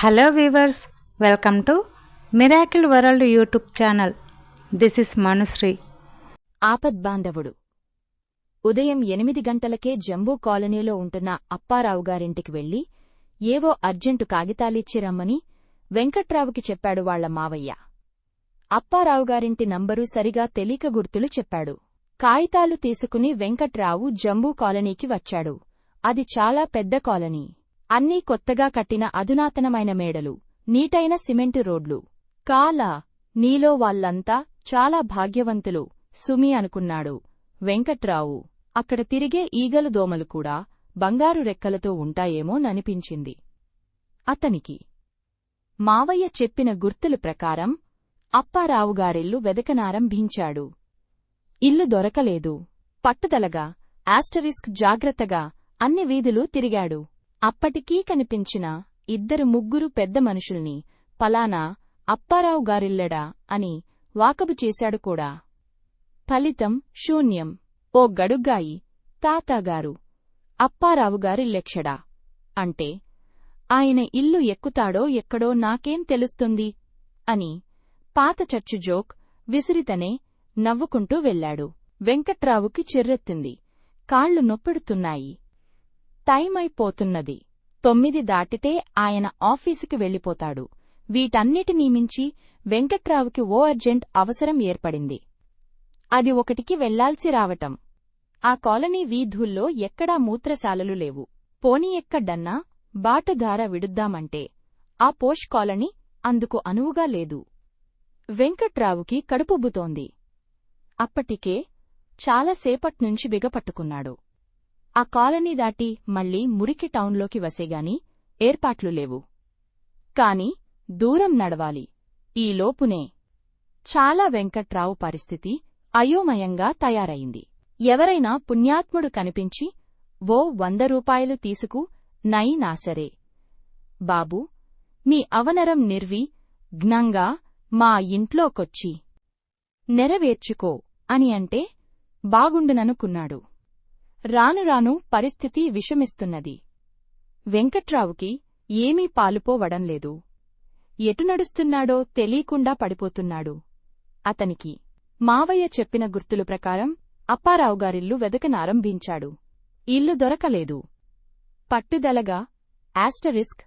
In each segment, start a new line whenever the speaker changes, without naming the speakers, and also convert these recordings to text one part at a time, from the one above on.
Hello viewers welcome to miracle world YouTube channel this is Manushri
Aapadbandhavudu ఉదయం ఎనిమిది గంటలకే జంబూ కాలనీలో ఉంటున్న అప్పారావు గారింటికి వెళ్ళి ఏవో అర్జెంటు కాగితాలిచ్చి రమ్మని వెంకట్రావుకి చెప్పాడు వాళ్ళ మావయ్య. అప్పారావు గారింటి నంబరు సరిగా తెలియక గుర్తులు చెప్పాడు. కాగితాలు తీసుకుని వెంకట్రావు జంబూ కాలనీకి వచ్చాడు. అది చాలా పెద్ద కాలనీ. అన్నీ కొత్తగా కట్టిన అధునాతనమైన మేడలు నీటైన సిమెంటు రోడ్లు. కాల నీలో వాళ్ళంతా చాలా భాగ్యవంతులు సుమి అనుకున్నాడు. వెంకట్రావు అక్కడ తిరిగే ఈగలు దోమలు కూడా బంగారు రెక్కలతో ఉంటాయేమోననిపించింది అతనికి మావయ్య చెప్పిన గుర్తుల ప్రకారం అప్పారావుగారిల్లు వెదకనారంభించాడు ఇల్లు దొరకలేదు. పట్టుదలగా ఆస్టరిస్క్ జాగ్రత్తగా అన్ని వీధులు తిరిగాడు. అప్పటికీ కనిపించిన ఇద్దరు ముగ్గురు పెద్ద మనుషుల్ని పలానా అప్పారావు గారిల్లడా అని వాకబు చేశాడు కూడా. ఫలితం శూన్యం. ఓ గడుగ్గాయి తాతాగారు అప్పారావు గారిల్లెక్షడా అంటే ఆయన ఇల్లు ఎక్కుతాడో ఎక్కడో నాకేం తెలుస్తుంది? అని పాత చచ్చు జోక్ విసిరితనే నవ్వుకుంటూ వెళ్ళాడు. వెంకట్రావుకి చిర్రెత్తింది. కాళ్ళు నొప్పెడుతున్నాయి. టైమైపోతున్నది. తొమ్మిది దాటితే ఆయన ఆఫీసుకి వెళ్ళిపోతాడు. వీటన్నిటినీ మించి వెంకట్రావుకి ఓ అర్జెంట్ అవసరం ఏర్పడింది. అది ఒకటికి వెళ్ళాల్సి రావటం. ఆ కాలనీ వీధుల్లో ఎక్కడా మూత్రశాలలు లేవు. పోనీ ఎక్కడన్నా బాటదార విడుద్దామంటే ఆ పోష్ కాలనీ అందుకు అనువుగా లేదు. వెంకట్రావుకి కడుపుబ్బుతోంది. అప్పటికే చాలాసేపట్నుంచి బిగపట్టుకున్నాడు ఆ కాలనీ దాటి మళ్ళీ మురికి టౌన్లోకి వసేగాని ఏర్పాట్లు లేవు. కాని దూరం నడవాలి. ఈ లోపునే చాలా వెంకట్రావు పరిస్థితి అయోమయంగా తయారైంది. ఎవరైనా పుణ్యాత్ముడు కనిపించి ఓ వంద రూపాయలు తీసుకు నై నాసరే బాబూ మీ అవనరం నిర్వి ఘ్నంగా మా ఇంట్లోకొచ్చి నెరవేర్చుకో అని అంటే బాగుండుననుకున్నాడు. రాను రాను పరిస్థితి విషమిస్తున్నది. వెంకట్రావుకి ఏమీ పాలుపోవడం లేదు ఎటు నడుస్తున్నాడో తెలీకుండా పడిపోతున్నాడు. అతనికి మావయ్య చెప్పిన గుర్తులు ప్రకారం అప్పారావు గారిల్లు వెదకనారంభించాడు ఇల్లు దొరకలేదు. పట్టుదలగా యాస్టరిస్క్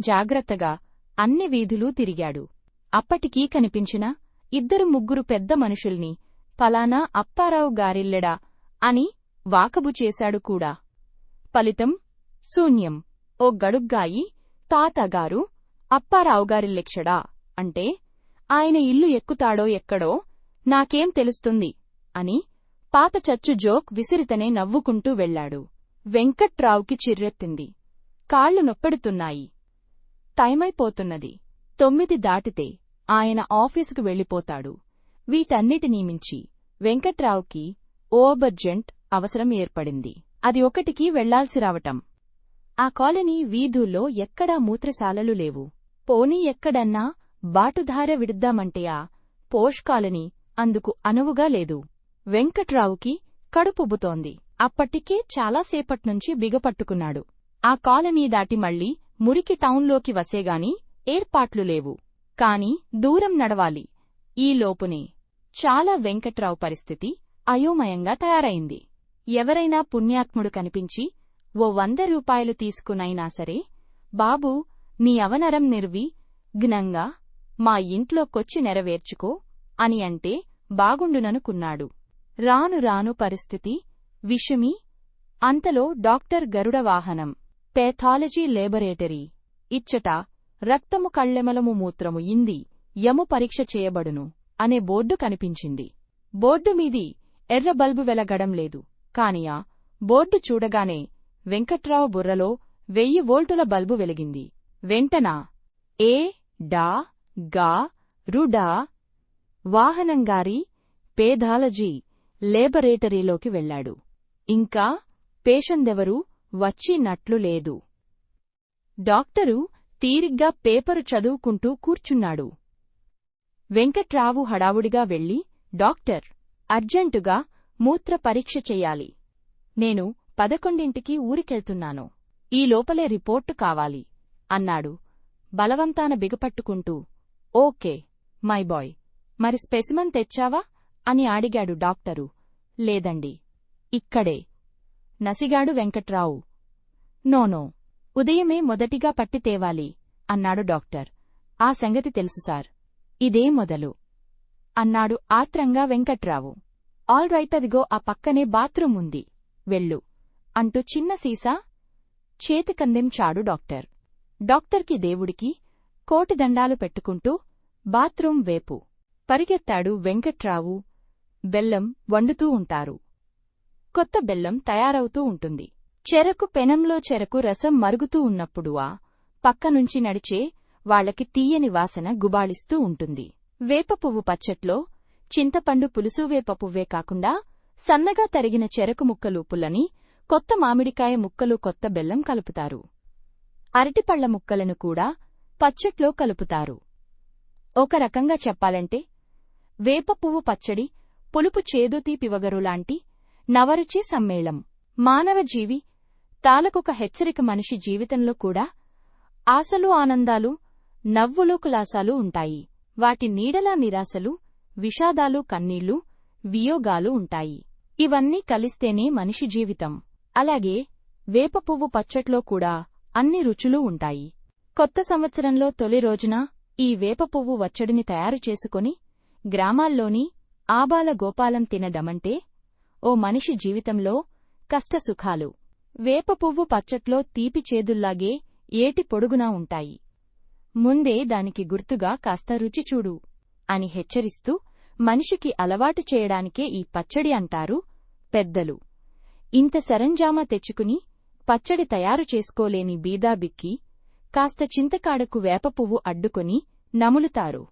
జాగ్రత్తగా అన్ని వీధులూ తిరిగాడు. అప్పటికీ కనిపించిన ఇద్దరు ముగ్గురు పెద్ద మనుషుల్ని ఫలానా అప్పారావు గారిల్లెడా అని వాకబు చేశాడు కూడా. ఫలితం శూన్యం. ఓ గడుగ్గాయి తాతగారు అప్పారావుగారి లెక్షడా అంటే ఆయన ఇల్లు ఎక్కుతాడో ఎక్కడో నాకేం తెలుస్తుంది అని పాత చచ్చు జోక్ విసిరితనే నవ్వుకుంటూ వెళ్ళాడు. వెంకట్రావుకి చిర్రెత్తింది. కాళ్ళు నొప్పెడుతున్నాయి. టైమైపోతున్నది. తొమ్మిది దాటితే ఆయన ఆఫీసుకు వెళ్ళిపోతాడు. వీటన్నిటినీ మించి వెంకట్రావుకి ఓబర్జెంట్ అవసరం ఏర్పడింది. అది ఒకటికి వెళ్ళాల్సి రావటం. ఆ కాలనీ వీధుల్లో ఎక్కడా మూత్రశాలలు లేవు. పోనీ ఎక్కడన్నా బాటుధార విడుద్దామంటే ఆ పోష్ కాలనీ అందుకు అనువుగా లేదు. వెంకట్రావుకి కడుపుబ్బుతోంది అప్పటికే చాలాసేపట్నుంచి బిగపట్టుకున్నాడు ఆ కాలనీ దాటి మళ్ళీ మురికి టౌన్లోకి వసేగాని ఏర్పాట్లు లేవు. కాని దూరం నడవాలి. ఈ లోపునే చాలా వెంకట్రావు పరిస్థితి అయోమయంగా తయారైంది. ఎవరైనా పుణ్యాత్ముడు కనిపించి ఓ వంద రూపాయలు తీసుకునైనా సరే బాబూ నీ అవనరం నిర్వి ఘ్నంగా మా ఇంట్లోకొచ్చి నెరవేర్చుకో అని అంటే బాగుండుననుకున్నాడు. రాను రాను పరిస్థితి విషమి అంతలో డాక్టర్ గరుడ వాహనం పేథాలజీ లేబరేటరీ ఇచ్చట రక్తము కళ్ళెమలము మూత్రము ఇంది యము పరీక్ష చేయబడును అనే బోర్డు కనిపించింది. బోర్డు మీది ఎర్ర బల్బు వెలగడం లేదు. కానియా బోర్డు చూడగానే వెంకట్రావు బుర్రలో వెయ్యి వోల్టుల బల్బు వెలిగింది. వెంటనా ఏ డా గా రుడా వాహనంగారి పేధాలజీ లేబరేటరీలోకి వెళ్ళాడు ఇంకా పేషందెవరూ వచ్చినట్లు లేదు. డాక్టరు తీరిగ్గా పేపరు చదువుకుంటూ కూర్చున్నాడు. వెంకట్రావు హడావుడిగా వెళ్ళి డాక్టర్ అర్జెంటుగా మూత్ర పరీక్ష చెయ్యాలి నేను పదకొండింటికి ఊరికెళ్తున్నాను. ఈ లోపలే రిపోర్టు కావాలి. అన్నాడు. బలవంతాన బిగపట్టుకుంటూ. Okay my boy. మరి స్పెసిమన్ తెచ్చావా? అని అడిగాడు డాక్టరు. లేదండి. ఇక్కడే. నసిగాడు వెంకట్రావు. నోనో ఉదయమే మొదటిగా పట్టి తేవాలి అన్నాడు డాక్టర్. ఆ సంగతి తెలుసు సార్. ఇదే మొదలు. అన్నాడు ఆత్రంగా వెంకట్రావు. ఆల్ రైట్ అదిగో ఆ పక్కనే బాత్రూం ఉంది. వెళ్ళు. అంటూ చిన్న సీసా చేతికందెంచాడు డాక్టర్. డాక్టర్కి దేవుడికి కోటి దండాలు పెట్టుకుంటూ బాత్రూం వేపు. పరిగెత్తాడు వెంకట్రావు. బెల్లం వండుతూ ఉంటారు. కొత్త బెల్లం తయారవుతూ ఉంటుంది. చెరకు పెనంలో చెరకు రసం మరుగుతూ ఉన్నప్పుడు ఆ పక్కనుంచి నడిచే వాళ్ళకి తీయని వాసన గుబాళిస్తూ ఉంటుంది. వేప పువ్వు పచ్చట్లో చింతపండు పులుసు వేప పువ్వే కాకుండా సన్నగా తరిగిన చెరకు ముక్కలు పుల్లని కొత్త మామిడికాయ ముక్కలు కొత్త బెల్లం కలుపుతారు. అరటిపళ్ళ ముక్కలను కూడా పచ్చట్లో కలుపుతారు. ఒక రకంగా చెప్పాలంటే వేప పువ్వు పచ్చడి పులుపు చేదు లాంటి నవరుచి సమ్మేళం మానవ జీవి తాలకొక హెచ్చరిక మనిషి జీవితంలో కూడా ఆశలు ఆనందాలు నవ్వులు కులాసాలు ఉంటాయి. వాటి నీడలా నిరాశలు విషాదాలు కన్నీళ్ళు వియోగాలు ఉంటాయి. ఇవన్నీ కలిస్తేనే మనిషి జీవితం. అలాగే వేప పువ్వు పచ్చట్లో కూడా అన్ని రుచులు ఉంటాయి. కొత్త సంవత్సరంలో తొలి రోజున ఈ వేప పువ్వు వచ్చడిని తయారు చేసుకుని గ్రామాల్లోని ఆబాల గోపాలం తినడమంటే ఓ మనిషి జీవితంలో కష్టసుఖాలు. వేప పువ్వు పచ్చట్లో తీపి చేదుల్లాగే ఏటి పొడుగునా ఉంటాయి. ముందే దానికి గుర్తుగా కాస్త రుచి చూడు అని హెచ్చరిస్తూ మనిషికి అలవాటు చేయడానికే ఈ పచ్చడి అంటారు పెద్దలు. ఇంత సరంజామా తెచ్చుకుని పచ్చడి తయారు చేసుకోలేని బీదాబిక్కి కాస్త చింతకాడకు వేప పువ్వు అడ్డుకొని నములుతారు.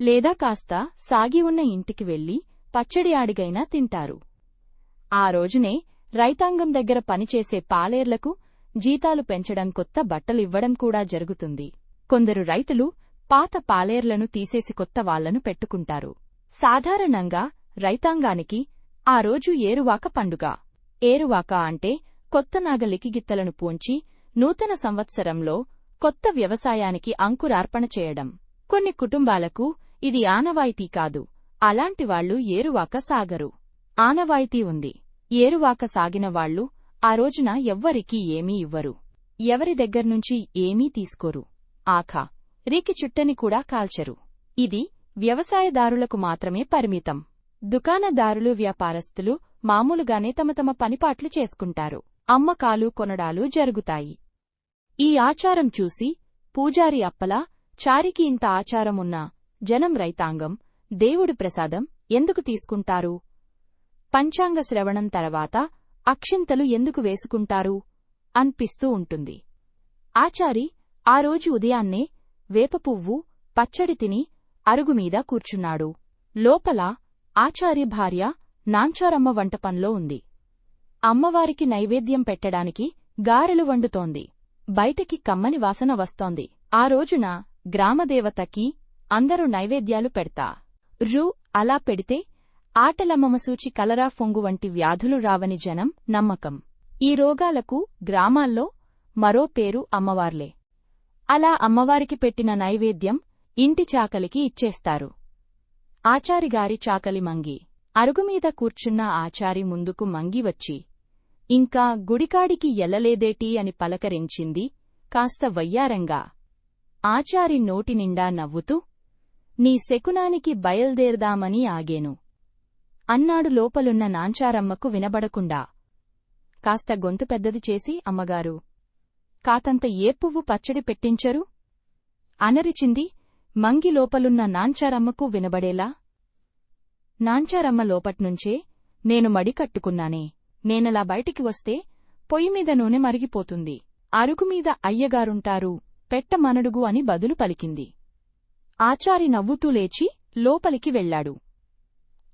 లేదా కాస్త సాగి ఉన్న ఇంటికి వెళ్ళి పచ్చడి ఆడిగైనా తింటారు. ఆ రోజునే రైతాంగం దగ్గర పనిచేసే పాలేర్లకు జీతాలు పెంచడం కొత్త బట్టలివ్వడం కూడా జరుగుతుంది. కొందరు రైతులు పాత పాలేర్లను తీసేసి కొత్త వాళ్ళను పెట్టుకుంటారు. సాధారణంగా రైతాంగానికి ఆ రోజు ఏరువాక పండుగ. ఏరువాక అంటే కొత్త నాగలికి గిత్తలను పూంచి నూతన సంవత్సరంలో కొత్త వ్యవసాయానికి అంకురార్పణ చేయడం. కొన్ని కుటుంబాలకు ఇది ఆనవాయితీ కాదు. అలాంటివాళ్ళు ఏరువాక సాగరు. ఆనవాయితీ ఉంది. ఏరువాక సాగినవాళ్ళు ఆ రోజున ఎవ్వరికీ ఏమీ ఇవ్వరు. ఎవరి దగ్గర్నుంచి ఏమీ తీసుకోరు. ఆఖా రీకి చుట్టని కూడా కాల్చరు. ఇది వ్యవసాయదారులకు మాత్రమే పరిమితం. దుకాణదారులు వ్యాపారస్తులు మామూలుగానే తమ తమ పనిపాట్లు చేసుకుంటారు. అమ్మకాలు కొనడాలు జరుగుతాయి. ఈ ఆచారం చూసి పూజారి అప్పలా చారికి ఇంత ఆచారమున్నా జనం రైతాంగం దేవుడి ప్రసాదం ఎందుకు తీసుకుంటారు? పంచాంగ శ్రవణం తర్వాత అక్షింతలు ఎందుకు వేసుకుంటారు? అన్పిస్తూ ఉంటుంది. ఆచారి ఆ రోజు ఉదయాన్నే వేప పువ్వు పచ్చడి తిని అరుగుమీద కూర్చున్నాడు. లోపల ఆచారి భార్య నాంచారమ్మ వంటపంలో ఉంది. అమ్మవారికి నైవేద్యం పెట్టడానికి గారెలు వండుతోంది. బయటికి కమ్మని వాసన వస్తోంది. ఆ రోజున గ్రామదేవతకి అందరూ నైవేద్యాలు పెడతా. రు అలా పెడితే ఆటలమ్మమసూచి కలరా ఫొంగు వంటి వ్యాధులు రావని జనం నమ్మకం. ఈ రోగాలకు గ్రామాల్లో మరో పేరు అమ్మవార్లే. అలా అమ్మవారికి పెట్టిన నైవేద్యం ఇంటి చాకలికి ఇచ్చేస్తారు. ఆచారిగారి చాకలి మంగి. అరుగుమీద కూర్చున్న ఆచారి ముందుకు మంగి వచ్చి ఇంకా గుడికాడికి ఎల్లలేదేటి అని పలకరించింది కాస్త వయ్యారంగా. ఆచారి నోటినిండా నవ్వుతూ నీ శకునానికి బయల్దేరదామని ఆగేను. అన్నాడు లోపలున్న నాంచారమ్మకు వినబడకుండా. కాస్త గొంతు పెద్దది చేసి అమ్మగారు కాతంత ఏ పువ్వు పచ్చడి పెట్టించరు అనరిచింది మంగి లోపలున్న నాంచారమ్మకు వినబడేలా? నాంచారమ్మ లోపట్నుంచే నేను మడి కట్టుకున్నానే నేనలా బయటికి వస్తే పొయ్యిమీద నూనె మరిగిపోతుంది. అరుగుమీద అయ్యగారుంటారు పెట్టమనడుగు అని బదులు పలికింది. ఆచారి నవ్వుతూ లేచి లోపలికి వెళ్ళాడు.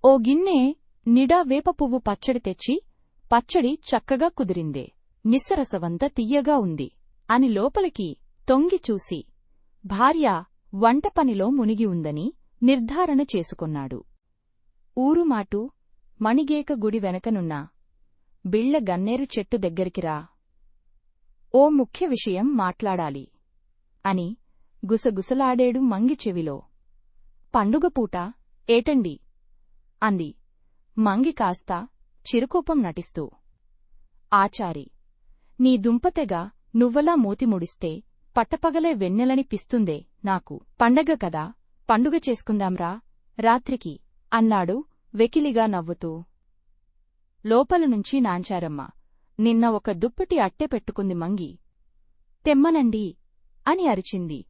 ఓ గిన్నె నిడా వేప పువ్వు పచ్చడి తెచ్చి పచ్చడి చక్కగా కుదిరిందే నిస్సరసవంత తియ్యగా ఉంది అని లోపలికి తొంగి చూసి భార్య వంట పనిలో మునిగి ఉందని నిర్ధారణ చేసుకొన్నాడు. ఊరుమాటు మణిగేక గుడి వెనకనున్న బిళ్ళ గన్నేరు చెట్టు దగ్గరికిరా ఓ ముఖ్య విషయం మాట్లాడాలి అని గుసగుసలాడేడు మంగి చెవిలో. పండుగపూట ఏటండి? అంది. మంగి కాస్త చిరుకోపం నటిస్తూ. ఆచారి నీ దుంపతెగ నువ్వలా మూతి ముడిస్తే పట్టపగలే వెన్నెలని పిస్తుందే. నాకు పండగ కదా పండుగ చేసుకుందాంరా రాత్రికి అన్నాడు వెకిలిగా నవ్వుతూ. లోపల నుంచి నాంచారమ్మ నిన్న ఒక దుప్పటి అట్టె పెట్టుకుంది మంగి. తెమ్మనండి అని అరిచింది.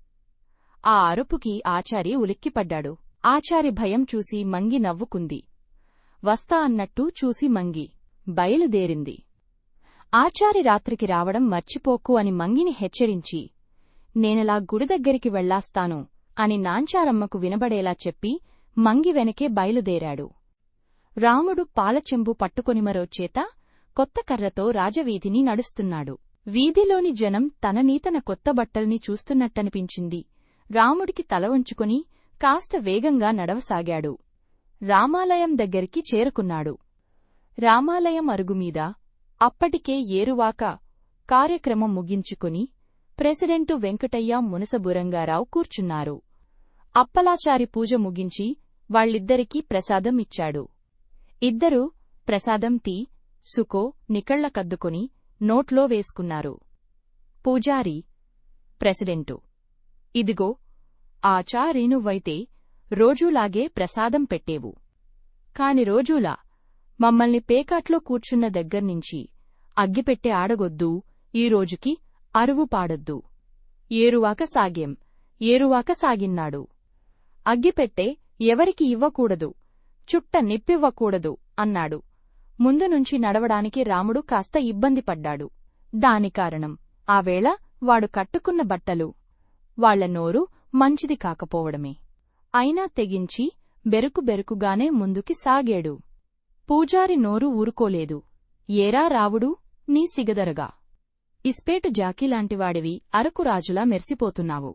ఆ అరుపుకి ఆచారి ఉలిక్కిపడ్డాడు. ఆచారి భయం చూసి మంగి నవ్వుకుంది. వస్తా అన్నట్టు చూసి మంగి బయలుదేరింది. ఆచారి రాత్రికి రావడం మర్చిపోకు అని మంగిని హెచ్చరించి నేనలా గుడి దగ్గరికి వెళ్ళాస్తాను అని నాంచారమ్మకు వినబడేలా చెప్పి మంగి వెనకే బయలుదేరాడు. రాముడు పాలచెంబు పట్టుకొని మరోచేత కొత్త కర్రతో రాజవీధిని నడుస్తున్నాడు. వీధిలోని జనం తననీతన కొత్త బట్టల్ని చూస్తున్నట్టనిపించింది. రాముడికి తల వంచుకొని కాస్త వేగంగా నడవసాగాడు. రామాలయం దగ్గరికి చేరుకున్నాడు. రామాలయం అరుగుమీద అప్పటికే ఏరువాక కార్యక్రమం ముగించుకుని ప్రెసిడెంటు వెంకటయ్య మునసబురంగారావు కూర్చున్నారు. అప్పలాచారి పూజ ముగించి వాళ్ళిద్దరికీ ప్రసాదం ఇచ్చాడు. ఇద్దరూ ప్రసాదం తీ సుకో నికళ్ళ కద్దుకుని నోట్లో వేసుకున్నారు. పూజారి ప్రెసిడెంటు ఇదిగో ఆచారీనువైతే రోజూలాగే ప్రసాదం పెట్టేవు. కాని రోజూలా మమ్మల్ని పేకాట్లో కూర్చున్న దగ్గర్నించి అగ్గిపెట్టె ఆడగొద్దూ ఈ రోజుకి అరువు పాడొద్దు ఏరువాక సాగేం ఏరువాక సాగిన్నాడు. అగ్గిపెట్టె ఎవరికి ఇవ్వకూడదు చుట్ట నిప్పివ్వకూడదు అన్నాడు. ముందు నుంచి నడవడానికి రాముడు కాస్త ఇబ్బంది పడ్డాడు. దాని కారణం ఆవేళ వాడు కట్టుకున్న బట్టలు వాళ్ళ నోరు మంచిది కాకపోవడమే. అయినా తెగించి బెరుకు బెరుకుగానే ముందుకి సాగాడు. పూజారి నోరు ఊరుకోలేదు. ఏరా రావుడు నీ సిగదరగా. ఇస్పేటు జాకీలాంటివాడివి అరకు రాజులా మెరిసిపోతున్నావు.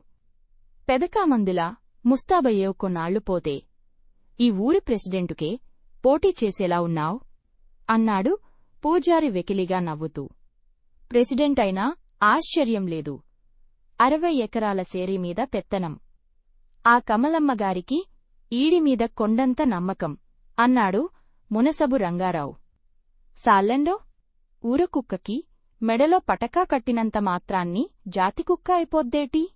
పెదకామందిలా ముస్తాబయ్యేవ్ కొన్నాళ్ళు పోతే ఈ ఊరి ప్రెసిడెంటుకే పోటీ చేసేలా ఉన్నావ్? అన్నాడు పూజారి వెకిలిగా నవ్వుతూ. ప్రెసిడెంట్ అయినా ఆశ్చర్యం లేదు. అరవై ఎకరాల సేరీమీద పెత్తనం. ఆ కమలమ్మగారికి ఈడిమీద కొండంత నమ్మకం అన్నాడు మునసబు రంగారావు. సాల్లెండో? ఊరకుక్కకి మెడలో పటకా కట్టినంత మాత్రాన్ని జాతికుక్క అయిపోద్దేటి?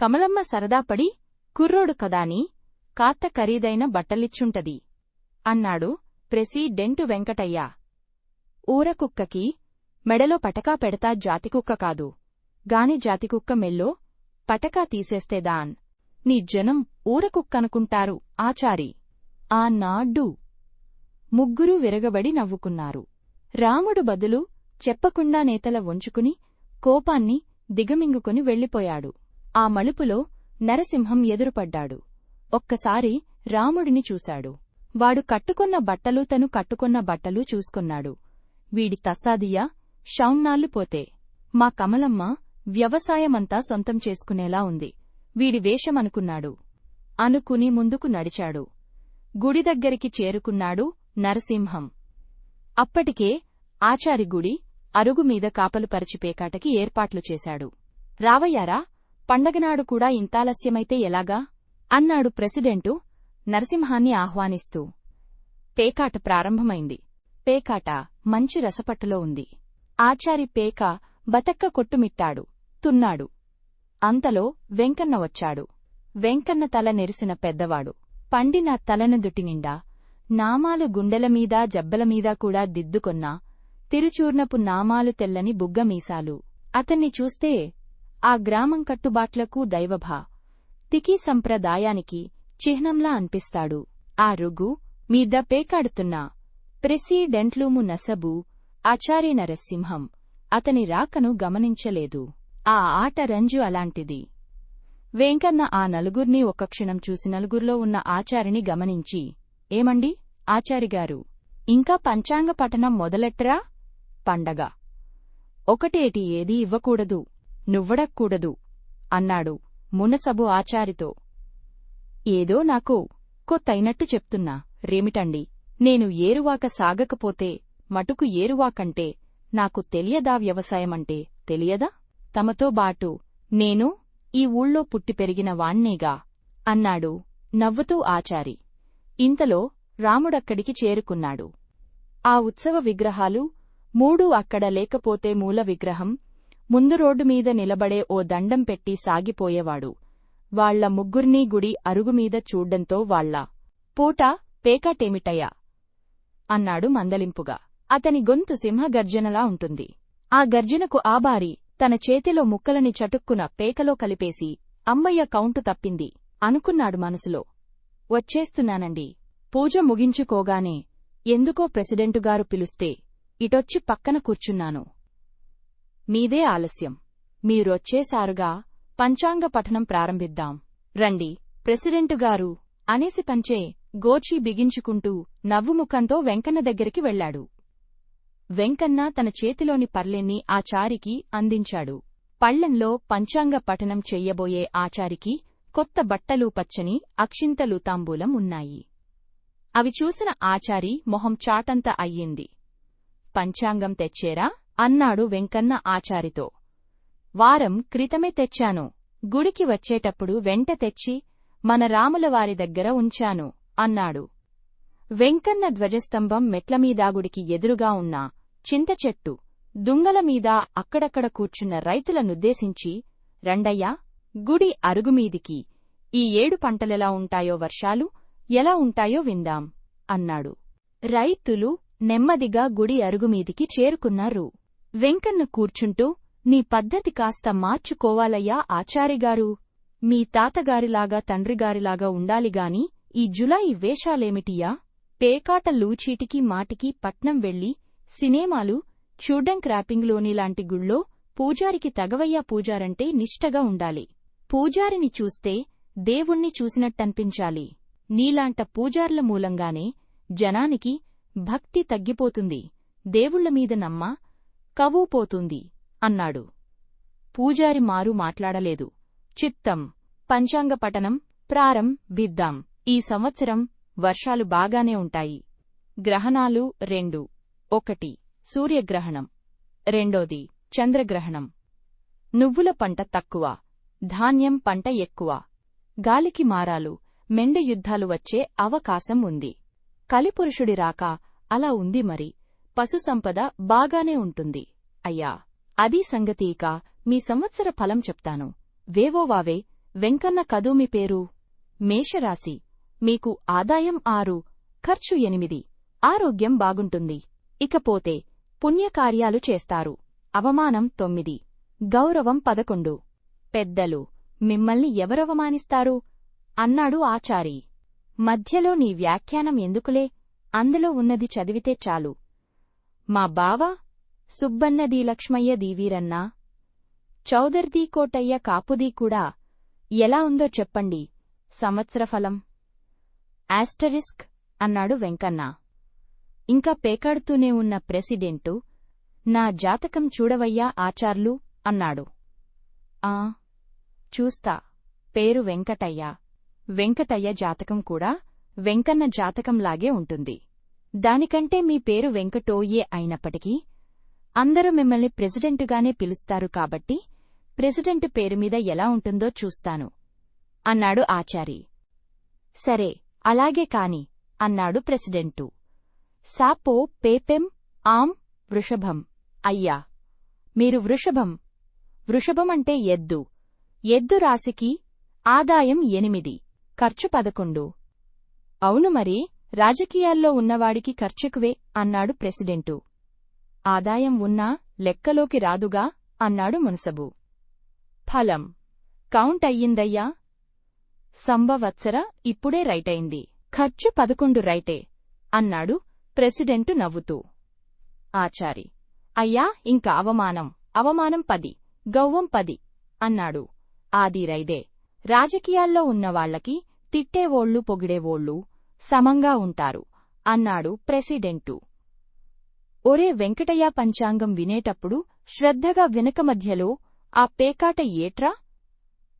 కమలమ్మ సరదాపడి కుర్రోడు కదాని కాత్త ఖరీదైన బట్టలిచ్చుంటది అన్నాడు ప్రెసిడెంటు వెంకటయ్య. ఊరకుక్కకి మెడలో పటకా పెడతా జాతికుక్క కాదు. గాని జాతికుక్క మెల్లో పటకా తీసేస్తేదాన్ నీ జనం ఊరకుక్కనుకుంటారు ఆచారి. ఆ నాడ్డు ముగ్గురూ విరగబడి నవ్వుకున్నారు. రాముడు బదులు చెప్పకుండా నేతల వంచుకుని కోపాన్ని దిగమింగుకుని వెళ్ళిపోయాడు. ఆ మలుపులో నరసింహం ఎదురుపడ్డాడు. ఒక్కసారి రాముడిని చూశాడు. వాడు కట్టుకున్న బట్టలు తను కట్టుకున్న బట్టలు చూసుకున్నాడు. వీడి తస్సాదియా షౌన్నాళ్ళు పోతే. మా కమలమ్మ వ్యవసాయమంతా సొంతం చేసుకునేలా ఉంది. వీడి వేషమనుకున్నాడు. అనుకుని ముందుకు నడిచాడు. గుడి దగ్గరికి చేరుకున్నాడు నరసింహం. అప్పటికే ఆచారి గుడి అరుగుమీద కాపలు పరిచి పేకాటకి ఏర్పాట్లు చేశాడు. రావయ్యారా పండగనాడు కూడా ఇంతాలస్యమైతే ఎలాగా అన్నాడు ప్రెసిడెంటు నరసింహాన్ని ఆహ్వానిస్తూ. పేకాట ప్రారంభమైంది. పేకాట మంచి రసపట్టులో ఉంది. ఆచారి పేక బతక్క కొట్టుమిట్టాడు తున్నాడు. అంతలో వెంకన్న వచ్చాడు. వెంకన్న తల నెరిసిన పెద్దవాడు. పండిన తలను దుటినిండా నామాలు గుండెలమీదా జబ్బలమీదా కూడా దిద్దుకొన్నా తిరుచూర్ణపు నామాలు తెల్లని బుగ్గమీసాలు అతన్ని చూస్తే ఆ గ్రామం కట్టుబాట్లకు దైవభా. తికీ సంప్రదాయానికి చిహ్నంలా అనిపిస్తాడు. ఆ రుగు మీద పేకాడుతున్న ప్రెసిడెంట్లూము నసబు ఆచార్య నరసింహం. అతని రాకను గమనించలేదు. ఆ ఆట రంజు అలాంటిది. వేంకన్న ఆ నలుగుర్ని ఒక క్షణం చూసి నలుగురిలో ఉన్న ఆచారిని గమనించి ఏమండి? ఆచారిగారు. ఇంకా పంచాంగ పఠనం మొదలెట్టరా? పండగ. ఒకటేటి ఏదీ ఇవ్వకూడదు నువ్వడక్కూడదు అన్నాడు మునసబు ఆచారితో. ఏదో నాకు కొత్తైనట్టు చెప్తున్నా రేమిటండి నేను ఏరువాక సాగకపోతే మటుకు ఏరువాకంటే నాకు తెలియదా వ్యవసాయమంటే తెలియదా? తమతో బాటు నేను ఈ ఊళ్ళో పుట్టి పెరిగిన వాణ్ణేగా అన్నాడు నవ్వుతూ ఆచారి. ఇంతలో రాముడక్కడికి చేరుకున్నాడు. ఆ ఉత్సవ విగ్రహాలు మూడూ అక్కడ లేకపోతే మూల విగ్రహం ముందు రోడ్డు మీద నిలబడే ఓ దండం పెట్టి సాగిపోయేవాడు. వాళ్ళ ముగ్గుర్నీ గుడి అరుగుమీద చూడ్డంతో వాళ్ళ పూట పేకాటేమిటయ్యా అన్నాడు మందలింపుగా. అతని గొంతు సింహగర్జనలా ఉంటుంది. ఆ గర్జనకు ఆబారి తన చేతిలో ముక్కలని చటుక్కున పేకలో కలిపేసి అమ్మయ్య కౌంటు తప్పింది అనుకున్నాడు మనసులో. వచ్చేస్తున్నానండి. పూజ ముగించుకోగానే ఎందుకో ప్రెసిడెంటుగారు పిలుస్తే ఇటొచ్చి పక్కన కూర్చున్నాను. మీదే ఆలస్యం. మీరొచ్చేశారుగా పంచాంగ పఠనం ప్రారంభిద్దాం. రండి ప్రెసిడెంటుగారు అనేసి పంచే గోచి బిగించుకుంటూ నవ్వుముఖంతో వెంకన్న దగ్గరికి వెళ్ళాడు వెంకన్న తన చేతిలోని పర్లెన్ని ఆచారికి అందించాడు. పళ్ళెంలో పంచాంగ పఠనం చెయ్యబోయే ఆచారికి కొత్త బట్టలు పచ్చని అక్షింతలు తాంబూలం ఉన్నాయి. అవి చూసిన ఆచారి మొహం చాటంత అయ్యింది. పంచాంగం తెచ్చేరా? అన్నాడు వెంకన్న ఆచారితో. వారం క్రితమే తెచ్చాను. గుడికి వచ్చేటప్పుడు వెంట తెచ్చి మన రాములవారి దగ్గర ఉంచాను అన్నాడు. వెంకన్న ధ్వజస్తంభం మెట్లమీదాగుడికి ఎదురుగా ఉన్న చింతచెట్టు దుంగలమీద అక్కడక్కడ కూర్చున్న రైతులనుద్దేశించి రండయ్యా గుడి అరుగుమీదికి ఈ ఏడు పంటలెలా ఉంటాయో వర్షాలు ఎలా ఉంటాయో విందాం అన్నాడు. రైతులు నెమ్మదిగా గుడి అరుగుమీదికి చేరుకున్నారు. వెంకన్న కూర్చుంటూ నీ పద్ధతి కాస్త మార్చుకోవాలయ్యా ఆచారిగారు మీ తాతగారిలాగా తండ్రిగారిలాగా ఉండాలిగాని ఈ జులాయి వేషాలేమిటియా పేకాట లూచీటికి మాటికి పట్నం వెళ్ళి సినేమాలు చూడ్డం క్రాపింగ్లోని లాంటి గుళ్ళో పూజారికి తగవయ్యా పూజారంటే నిష్టగా ఉండాలి. పూజారిని చూస్తే దేవుణ్ణి చూసినట్టనిపించాలి. నీలాంట పూజార్ల మూలంగానే జనానికి భక్తి తగ్గిపోతుంది. దేవుళ్ళమీద నమ్మ కవూపోతుంది అన్నాడు. పూజారి మారు మాట్లాడలేదు. చిత్తం పంచాంగ పఠనం ప్రారంభిద్దాం ఈ సంవత్సరం వర్షాలు బాగానే ఉంటాయి. గ్రహణాలు రెండు. ఒకటి సూర్యగ్రహణం. రెండోది చంద్రగ్రహణం. నువ్వుల పంట తక్కువ ధాన్యం పంట ఎక్కువ. గాలికి మారాలు మెండ యుద్ధాలు వచ్చే అవకాశం ఉంది. కలిపురుషుడి రాక అలా ఉంది మరి. పశుసంపద బాగానే ఉంటుంది. అయ్యా అదీ సంగతీక మీ సంవత్సర ఫలం చెప్తాను. వేవోవావే వెంకన్న కదూమి పేరు? మేషరాశి మీకు ఆదాయం ఆరు ఖర్చు ఎనిమిది ఆరోగ్యం బాగుంటుంది. ఇకపోతే పుణ్యకార్యాలు చేస్తారు. అవమానం తొమ్మిది గౌరవం పదకొండు. పెద్దలు మిమ్మల్ని ఎవరవమానిస్తారు అన్నాడు ఆచారి. మధ్యలో నీ వ్యాఖ్యానం ఎందుకులే? అందులో ఉన్నది చదివితే చాలు. మా బావ సుబ్బన్నది లక్ష్మయ్య దీవీరన్నా చౌదర్దీ కోటయ్య కాపుదీ కూడా ఎలా ఉందో చెప్పండి. సంవత్సరఫలం ఆస్టరిస్క్ అన్నాడు వెంకన్న. ఇంకా పేకాడుతూనే ఉన్న ప్రెసిడెంటు నా జాతకం చూడవయ్యా ఆచార్లు అన్నాడు. ఆ చూస్తా. పేరు వెంకటయ్య. వెంకటయ్య జాతకం కూడా వెంకన్న జాతకంలాగే ఉంటుంది. దానికంటే మీ పేరు వెంకటోయే అయినప్పటికీ అందరూ మిమ్మల్ని ప్రెసిడెంటుగానే పిలుస్తారు కాబట్టి ప్రెసిడెంట్ పేరు మీద ఎలా ఉంటుందో చూస్తాను అన్నాడు ఆచారి. సరే అలాగే కాని అన్నాడు ప్రెసిడెంటు. సాపో పేపెం ఆం వృషభం. అయ్యా మీరు వృషభం. వృషభం అంటే ఎద్దు. ఎద్దు రాశికి ఆదాయం ఎనిమిది. ఖర్చు పదకొండు. అవును మరి రాజకీయాల్లో ఉన్నవాడికి ఖర్చెక్కువే అన్నాడు ప్రెసిడెంటు. ఆదాయం ఉన్నా లెక్కలోకి రాదుగా అన్నాడు మునసబు. ఫలం. కౌంట్ అయ్యిందయ్యా. సంభవత్సర ఇప్పుడే రైటైంది ఖర్చు పదకొండు రైటే అన్నాడు ప్రెసిడెంటు నవ్వుతూ. ఆచారి. అయ్యా ఇంక అవమానం. అవమానం పది. గౌవం పది అన్నాడు. ఆది రైదే. రాజకీయాల్లో ఉన్నవాళ్ళకి తిట్టేవోళ్ళు పొగిడేవోళ్ళు సమంగా ఉంటారు అన్నాడు ప్రెసిడెంటు. ఒరే వెంకటయ్య పంచాంగం వినేటప్పుడు శ్రద్ధగా వెనుక మధ్యలో ఆ పేకాట ఏట్రా?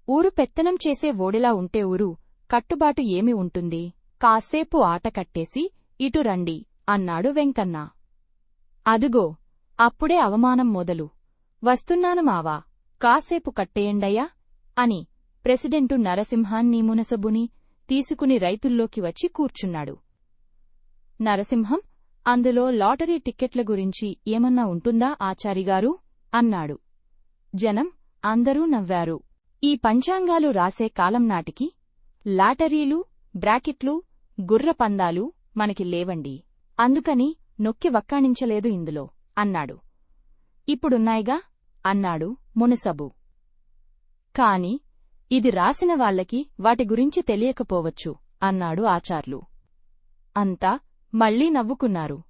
ఊరు పెత్తనం చేసే ఓడిలా ఉంటే ఊరు కట్టుబాటు ఏమి ఉంటుంది? కాసేపు ఆట కట్టేసి ఇటు రండి అన్నాడు వెంకన్న. అదుగో అప్పుడే అవమానం మొదలు. వస్తున్నాను మావా కాసేపు కట్టేయండయ్యా అని ప్రెసిడెంటు నరసింహాన్ని మునసబుని తీసుకుని రైతుల్లోకి వచ్చి కూర్చున్నాడు. నరసింహం అందులో లాటరీ టిక్కెట్ల గురించి ఏమన్నా ఉంటుందా ఆచారిగారు? అన్నాడు. జనం అందరూ నవ్వారు. ఈ పంచాంగాలు రాసే కాలం నాటికి లాటరీలు బ్రాకెట్లు గుర్రపందాలు మనకి లేవండి. అందుకని నొక్కి వక్కాణించలేదు ఇందులో అన్నాడు. ఇప్పుడున్నాయిగా? అన్నాడు మునసబు. కాని ఇది రాసిన వాళ్ళకి వాటి గురించి తెలియకపోవచ్చు అన్నాడు ఆచార్లు. అంతా మళ్ళీ నవ్వుకున్నారు.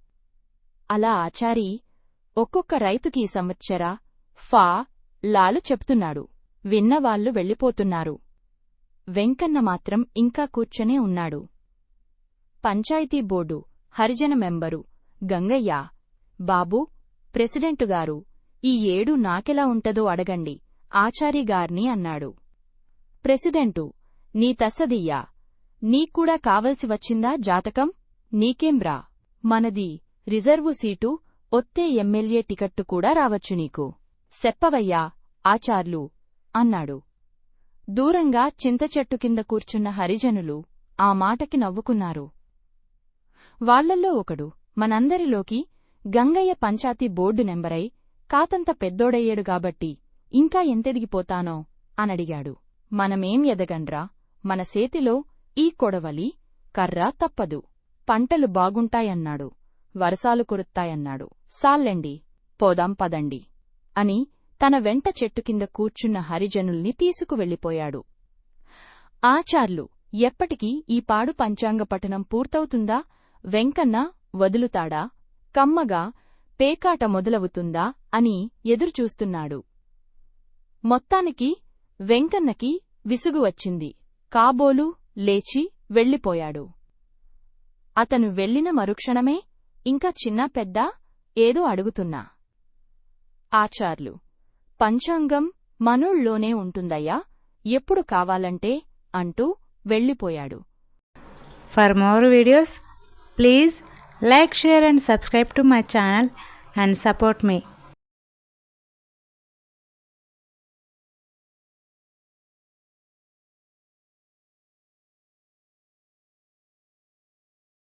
అలా ఆచారి ఒక్కొక్క రైతుకి సంవత్సరా సంవత్సర ఫా లాలు చెప్తున్నాడు. విన్నవాళ్ళు వెళ్ళిపోతున్నారు. వెంకన్న మాత్రం ఇంకా కూర్చొనే ఉన్నాడు. పంచాయతీ బోర్డు హరిజన మెంబరు గంగయ్య బాబూ ప్రెసిడెంటుగారు ఈ ఏడు నాకెలా ఉంటదో అడగండి ఆచారిగార్ని అన్నాడు. ప్రెసిడెంటు నీ తస్సదియ్యా. నీక్కూడా కావలసి వచ్చిందా జాతకం? నీకేంబ్రా మనది రిజర్వు సీటు ఒత్తే ఎమ్మెల్యే టికట్టు కూడా రావచ్చు నీకు. సెప్పవయ్యా ఆచార్లు అన్నాడు. దూరంగా చింతచెట్టు కింద కూర్చున్న హరిజనులు ఆ మాటకి నవ్వుకున్నారు. వాళ్ళల్లో ఒకడు మనందరిలోకి గంగయ్య పంచాయతీ బోర్డు నెంబరై కాతంత పెద్దోడయ్యాడు కాబట్టి ఇంకా ఎంతెదిగిపోతానో అనడిగాడు. మనమేం ఎదగండ్రా? మన సేతిలో ఈ కొడవలి కర్ర తప్పదు. పంటలు బాగుంటాయన్నాడు. వరసాలు కురుత్తాయన్నాడు. సాల్లెండి పోదాం పదండి అని తన వెంట చెట్టు కింద కూర్చున్న హరిజనుల్ని తీసుకువెళ్ళిపోయాడు. ఆచార్లు ఎప్పటికీ ఈ పాడు పంచాంగ పఠనం పూర్తవుతుందా? వెంకన్న వదులుతాడా? కమ్మగా పేకాట మొదలవుతుందా? అని ఎదురుచూస్తున్నాడు. మొత్తానికి వెంకన్నకి విసుగు వచ్చింది. కాబోలు లేచి వెళ్ళిపోయాడు. అతను వెళ్ళిన మరుక్షణమే ఇంకా చిన్న పెద్ద ఏదో అడుగుతున్నా. ఆచార్లు పంచాంగం మనోళ్ళోనే ఉంటుందయ్యా ఎప్పుడు కావాలంటే అంటూ వెళ్ళిపోయాడు.
For more videos please like share and subscribe to my channel and support me